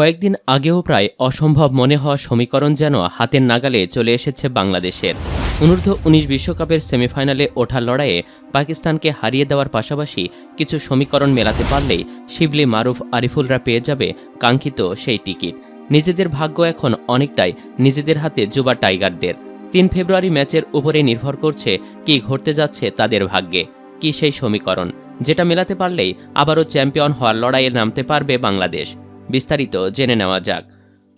কয়েকদিন আগেও প্রায় অসম্ভব মনে হওয়া সমীকরণ যেন হাতের নাগালে চলে এসেছে বাংলাদেশের। অনূর্ধ্ব উনিশ বিশ্বকাপের সেমিফাইনালে ওঠার লড়াইয়ে পাকিস্তানকে হারিয়ে দেওয়ার পাশাপাশি কিছু সমীকরণ মেলাতে পারলেই শিবলি, মারুফ, আরিফুলরা পেয়ে যাবে কাঙ্ক্ষিত সেই টিকিট। নিজেদের ভাগ্য এখন অনেকটাই নিজেদের হাতে যুবা টাইগারদের। তিন ফেব্রুয়ারি ম্যাচের উপরে নির্ভর করছে কি ঘটতে যাচ্ছে তাদের ভাগ্যে, কি সেই সমীকরণ, যেটা মেলাতে পারলেই আবারও চ্যাম্পিয়ন হওয়ার লড়াইয়ে নামতে পারবে বাংলাদেশ। বিস্তারিত জেনে নেওয়া যাক।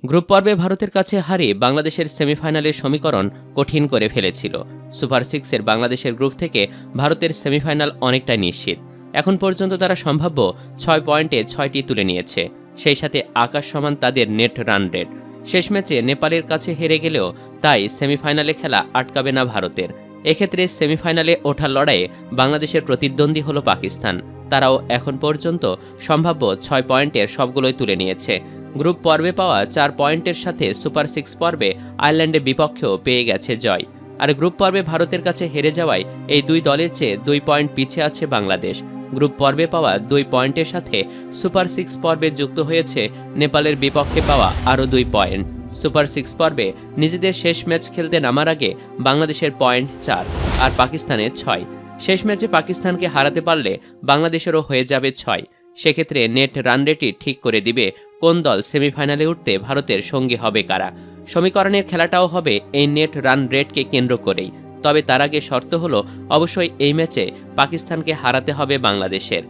গ্রুপ পর্বে ভারতের কাছে হারিয়ে বাংলাদেশের সেমিফাইনালের সমীকরণ কঠিন করে ফেলেছিল। সুপার সিক্সের বাংলাদেশের গ্রুপ থেকে ভারতের সেমিফাইনাল অনেকটাই নিশ্চিত। এখন পর্যন্ত তারা সম্ভাব্য ছয় পয়েন্টে ছয়টি তুলে নিয়েছে। সেই সাথে আকাশ সমান তাদের নেট রান রেট। শেষ ম্যাচে নেপালের কাছে হেরে গেলেও তাই সেমিফাইনালে খেলা আটকাবে না ভারতের। এক্ষেত্রে সেমিফাইনালে ওঠার লড়াইয়ে বাংলাদেশের প্রতিদ্বন্দ্বী হল পাকিস্তান। তারাও এখন পর্যন্ত সম্ভাব্য ছয় পয়েন্টের সবগুলোই তুলে নিয়েছে। গ্রুপ পর্বে পাওয়া চার পয়েন্টের সাথে সুপার সিক্স পর্বে আয়ারল্যান্ডের বিপক্ষেও পেয়ে গেছে জয়। আর গ্রুপ পর্বে ভারতের কাছে হেরে যাওয়ায় এই দুই দলের চেয়ে দুই পয়েন্ট পিছিয়ে আছে বাংলাদেশ। গ্রুপ পর্বে পাওয়া দুই পয়েন্টের সাথে সুপার সিক্স পর্বে যুক্ত হয়েছে নেপালের বিপক্ষে পাওয়া আরও দুই পয়েন্ট। সুপার সিক্স পর্বে নিজেদের শেষ ম্যাচ খেলতে নামার আগে বাংলাদেশের পয়েন্ট চার আর পাকিস্তানের ছয়। শেষ ম্যাচে পাকিস্তানকে হারাতে পারলে বাংলাদেশেরও হয়ে যাবে ছয়। সেক্ষেত্রে নেট রান রেটই ঠিক করে দিবে কোন দল সেমিফাইনালে উঠতে ভারতের সঙ্গী হবে কারা। সমীকরণের খেলাটাও হবে এই নেট রান রেটকে কেন্দ্র করেই। তবে তার আগে শর্ত হলো, অবশ্যই এই ম্যাচে পাকিস্তানকে হারাতে হবে বাংলাদেশের।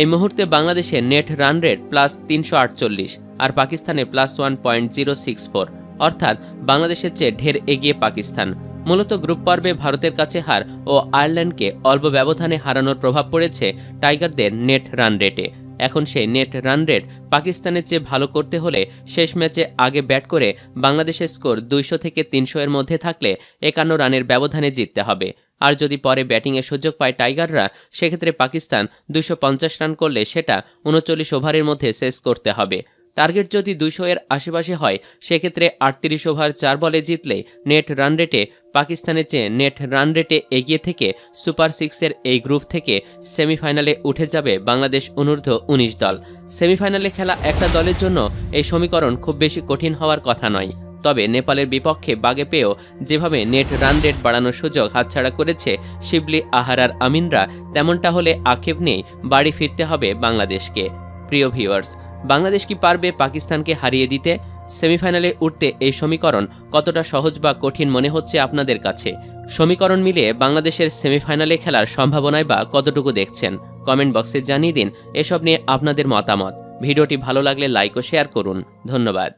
এই মুহূর্তে বাংলাদেশের নেট রান রেট প্লাস তিনশো আটচল্লিশ আর পাকিস্তানে plus one point zero six four. অর্থাৎ বাংলাদেশের চেয়ে ঢের এগিয়ে পাকিস্তান। মূলত গ্রুপ পর্বে ভারতের কাছে হার ও আয়ারল্যান্ডকে অল্প ব্যবধানে হারানোর প্রভাব পড়েছে টাইগারদের নেট রান রেটে। এখন সেই নেট রান রেট পাকিস্তানের চেয়ে ভালো করতে হলে শেষ ম্যাচে আগে ব্যাট করে বাংলাদেশের স্কোর দুইশো থেকে তিনশো এর মধ্যে থাকলে একান্ন রানের ব্যবধানে জিততে হবে। আর যদি পরে ব্যাটিংয়ের সুযোগ পায় টাইগাররা, সেক্ষেত্রে পাকিস্তান পঞ্চাশ রান করলে সেটা উনচল্লিশ ওভারের মধ্যে শেষ করতে হবে। টার্গেট যদি দুইশো এর আশেপাশে হয়, সেক্ষেত্রে আটত্রিশ ওভার চার বলে জিতলে নেট রান রেটে, পাকিস্তানের চেয়ে নেট রান রেটে এগিয়ে থেকে সুপার সিক্সের এই গ্রুপ থেকে সেমিফাইনালে উঠে যাবে বাংলাদেশ অনূর্ধ্ব উনিশ দল। সেমিফাইনালে খেলা একটা দলের জন্য এই সমীকরণ খুব বেশি কঠিন হওয়ার কথা নয়। তবে নেপালের বিপক্ষে বাগে পেয়েও যেভাবে নেট রান রেট বাড়ানোর সুযোগ হাতছাড়া করেছে শিবলি আহারার আমিনরা, তেমনটা হলে আক্ষেপ নেই বাড়ি ফিরতে হবে বাংলাদেশকে। প্রিয় ভিউয়ার্স বাংলাদেশ কি পারবে পাকিস্তানকে হারিয়ে দিতে? সেমিফাইনালে উঠতে এই সমীকরণ কতটা সহজ বা কঠিন মনে হচ্ছে আপনাদের কাছে? সমীকরণ মিলে বাংলাদেশের সেমিফাইনালে খেলার সম্ভাবনায় বা কতটুকু দেখছেন? কমেন্ট বক্সে জানিয়ে দিন এসব নিয়ে আপনাদের মতামত। ভিডিওটি ভালো লাগলে লাইক ও শেয়ার করুন। ধন্যবাদ।